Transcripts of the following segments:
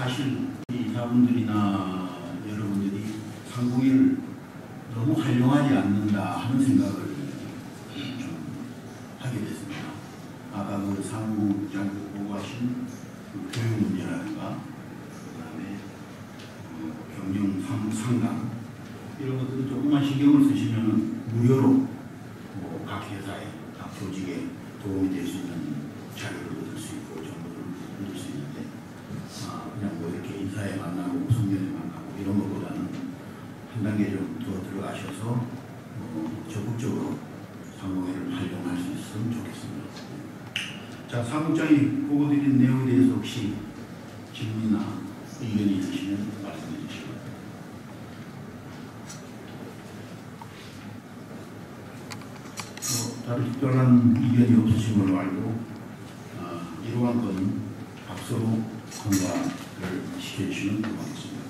사실 이 이사분들이나 여러분들이 상공회를 너무 활용하지 않는다 하는 생각을 좀 하게 됐습니다. 아까 그 사무장도 보고하신 그 교육 문제라든가 그다음에 어, 경영 상, 상담 이런 것들을 조금만 신경을 쓰시면 무료로 뭐각 회사에 각 조직에 도움이 될 수 있는 자료를 얻을 수 있고 정보를 얻을 수 있는데 아, 그냥 뭐 이렇게 인사에 만나고 성면에 만나고 이런 것보다는 한 단계 좀 더 어, 적극적으로 상공회를 활용할 수 있으면 좋겠습니다. 자, 사무장이 보고드린 내용에 대해서 혹시 질문이나 의견이 있으시면 말씀해 주시기 바랍니다. 어, 다른 특별한 의견이 없으신 걸로 알고 어, 이러한 건은 박수로 통과를 시켜주시면 고맙겠습니다.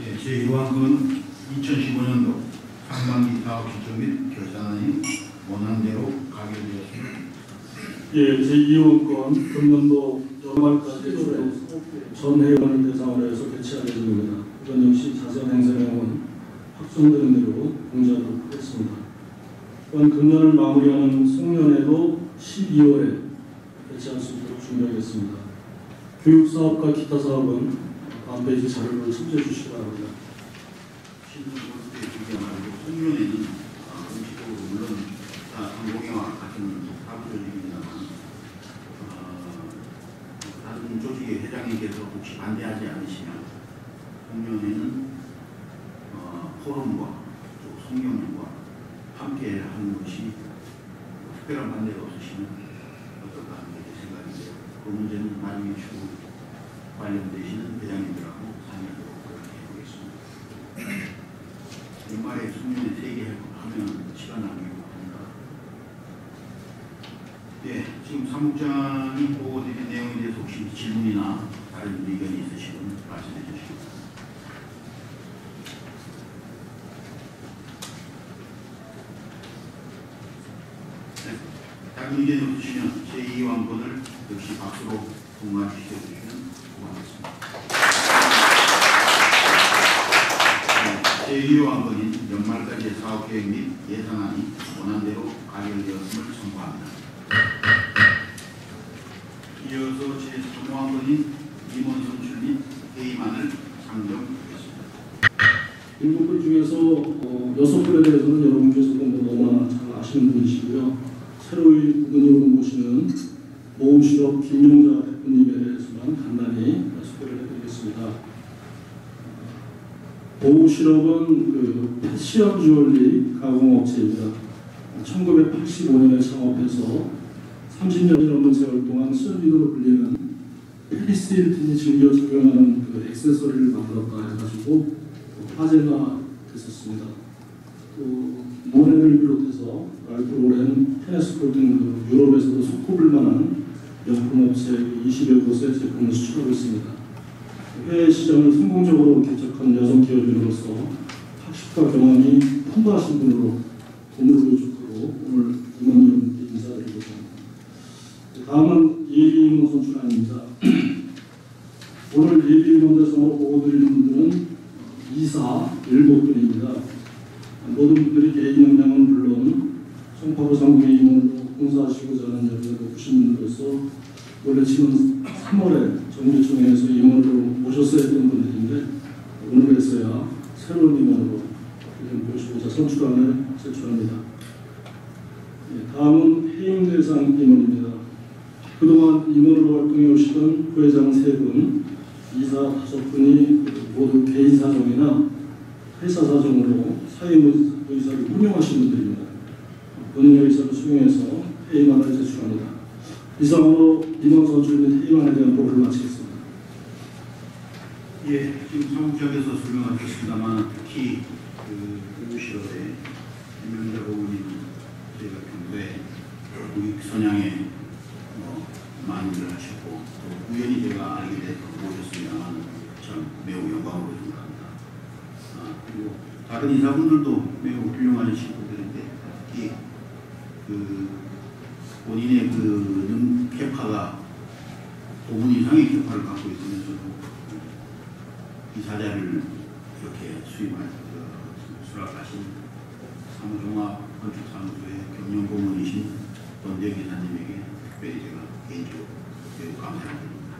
예, 제1호한 건 2015년도 상반기 사업 실적 및 결산안이 가결되었습니다. 예, 제2호권 금년도 연말까지 전 회원을 대상으로 해서 개최할 예정입니다. 이건 역시 자선 행사 내용은 확정되는 대로 공지하도록 하겠습니다. 또한 금년을 마무리하는 송년회도 12월에 개최할 수 있도록 준비하겠습니다. 교육사업과 기타 사업은 다음 페이지 자료를 참조해 주시기 바랍니다. 송년회는 다 상공회와 같은 사부조직입니다만 어, 다른 조직의 회장님께서 혹시 반대하지 않으시면 송년회는 어, 포럼과 또 송년회와 함께 하는 것이 특별한 반대가 없으시면 어떨까 하는 게제 생각인데요. 그 문제는 나중에 추후 관련되시는 회장님들하고 상의하도록 그렇게 해보겠습니다. 연말에 숙면에 세개 하면 시간 합니다. 예, 지금 사무장이 보고드린 내용에 대해서 혹시 질문이나 다른 의견이 있으시면 말씀해 주시기 바랍니다. 네, 다른 의견이 없으시면 제2왕권을 역시 박수로 통과시켜 주시면 고맙겠습니다. 제2왕권인 연말까지의 사업계획 및 예산안이 원안대로 가결되었음을 선포합니다. 이어서 제3왕권인 임원 선출 및 회의만을 상정하겠습니다. 일곱 분 중에서 어, 여섯 분에 대해서는 여러분께서도 뭐 너무나 잘 아시는 분이시고요. 새로이 부근역을 모시는 모우실업 김용자 대표님에 대해서만 간단히 소개를 해드리겠습니다. 모우실업은 그 패션 주얼리 가공업체입니다. 1985년에 창업해서 30년이 넘는 세월 동안 순리로 불리는 페리스 힐튼이 즐겨 적용하는 그 액세서리를 만들었다 해가지고 화제가 됐었습니다. 또 모네를 비롯해서 랄프 로렌, 테네스콜 등그 유럽에서도 손꼽을 만한 명품 업체 20여 곳에 제품을 수출하고 있습니다. 해외 시장을 성공적으로 개척한 여성 기업인으로서 학식과 경험이 풍부하신 분으로 고무를 좋도록 오늘 임원님께 인사드리고 합니다. 다음은 예비 임원 선출안입니다. 오늘 예비 임원 대상으로 보고드리는 분들은 이사 일곱 분입니다. 모든 분들이 개인 역량은 물론 송파구 상공의 임원으로 봉사하시고자 하는 여러 높으신 분으로서 원래 지금 3월에 정규총회에서 임원으로 모셨어야 되는 분들인데 오늘에서야 새로운 임원으로 모시고자 선출안을 제출합니다. 예, 다음은 해임 대상 임원입니다. 그동안 임원으로 활동해 오시던 부회장 세 분, 다섯 분이 모두 개인 사정이나 회사 사정으로 사임 의사를 운영하신 분들입니다. 본인의 의사를 수용해서 회의만을 제출합니다. 이상으로 임원 선출 및 회의만에 대한 보고를 마치겠습니다. 예, 지금 사무장에서 설명하셨습니다만 특히 그 교육실업의 김명자 고문님 저희가 평소에 교육 선양에 뭐 많이들 하셨고 또 우연히 제가 알게 돼서 모셨습니다만 참 매우 영광으로 생각합니다. 아, 그리고 다른 이사분들도 매우 훌륭하신 분들인데 특히 그 본인의 그 능- 캐파가 5분 이상의 캐파를 갖고 있으면서도 이사자를 이렇게 수임할 그 수락하신 사무종합 건축사무소의 경영고문이신 원재 기사님에게 특별히 제가 개인적으로 매우 감사드립니다.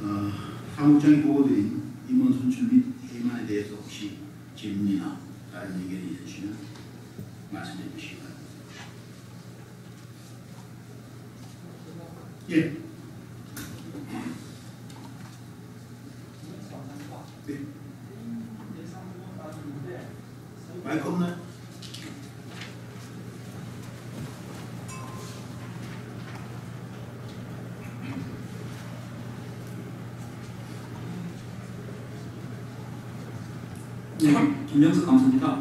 어, 사무장이 보고드린 임원 선출 및 해임안에 대해서 혹시 질문이나 다른 의견이 있으시면 말씀해 주시기 바랍니다. 예. 네. 마이크 없나요? 네, 김영석 감사입니다.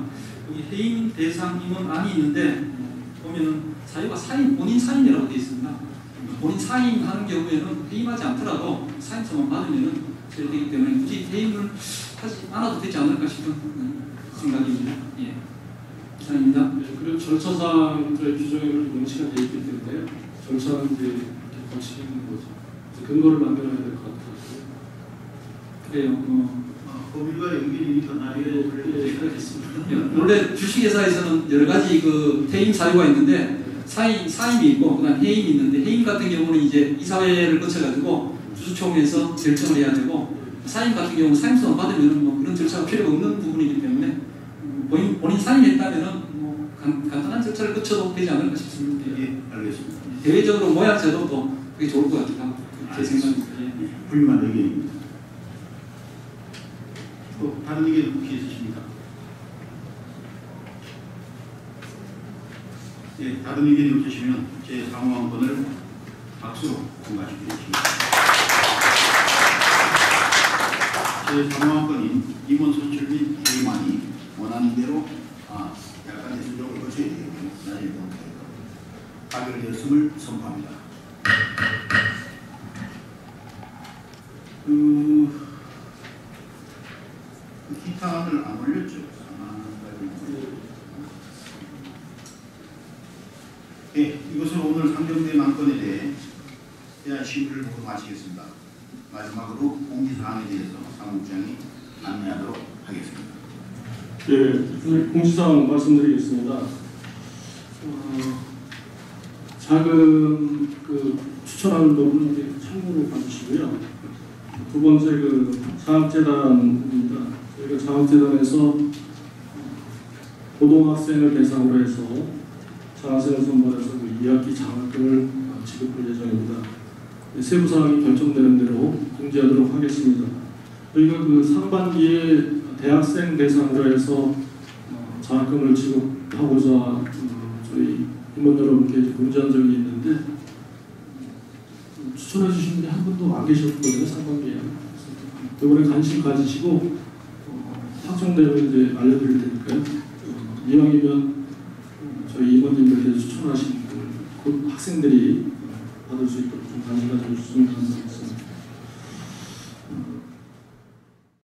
여기 해임 대상 임원안이 있는데 어, 보면은 사유가 사인 본인 사인이라고 되어 있습니다. 본인 사인하는 경우에는 해임하지 않더라도 사인서만 받으면은 처리되기 때문에 굳이 해임을 하지 않아도 되지 않을까 싶은 음, 생각입니다. 예, 이상입니다. 네, 그리고 절차상들의 규정에 그렇게 명시가 되어 있기 때문에 절차는 이제 이렇게 거치는 거죠. 근거를 만들어야 될 것 같아요. 그래요. 어, 어, 법률과 연결이니까 나중에 예, 원래 주식회사에서는 여러 가지 그 퇴임 사유가 있는데 사임 사임이 있고 그다음 해임이 있는데 해임 같은 경우는 이제 이사회를 거쳐가지고 주주총회에서 결정을 해야 되고 사임 같은 경우는 사임서만 받으면 뭐 그런 절차가 필요가 없는 부분이기 때문에 음, 본인 본인 사임했다면은 뭐 간, 간단한 절차를 거쳐도 되지 않을까 싶습니다. 예. 예, 알겠습니다. 대외적으로 모양 제도도 그게 좋을 것 같다. 제 생각입니다. 훌륭한 의견입니다. 또 다른 의견 혹시 있으십니까? 예, 다른 의견이 없으시면 제 사무왕권을 박수로 통과시키겠습니다. 제 사무왕권인 임원 선출 및 해임안이 원하는 대로 아, 약간의 수정을 거쳐야 되겠군요. 나중에 보면 되니까. 가결되었음을 선포합니다. 그 기타를 안 올렸죠. 아, 예, 이것으로 오늘 상정된 안건에 대해 대한 심의를 모두 마치겠습니다. 마지막으로 공지사항에 대해서 사무국장이 안내하도록 하겠습니다. 예, 공지사항 말씀드리겠습니다. 어, 작은 그 추천하는 부분은 참고로 봐주시고요. 두 번째 그 장학재단입니다. 저희가 장학재단에서 고등학생을 대상으로 해서 장학생을 선발해서 그 2학기 장학금을 지급할 예정입니다. 네, 세부 사항이 결정되는 대로 공지하도록 하겠습니다. 저희가 그 상반기에 대학생 대상으로 해서 어, 장학금을 지급하고자 음, 저희 임원 여러분께 공지한 적이 있는데 음, 추천해 주신 분이 한 분도 안 계셨거든요 상반기에 이번에 관심 가지시고 어, 확정되면 이제 알려드릴 테니까요 어, 이왕이면 어, 저희 임원님들께서 추천하신 그곧 학생들이 어, 받을 수 있도록 좀 관심 가져주셨으면 감사하겠습니다.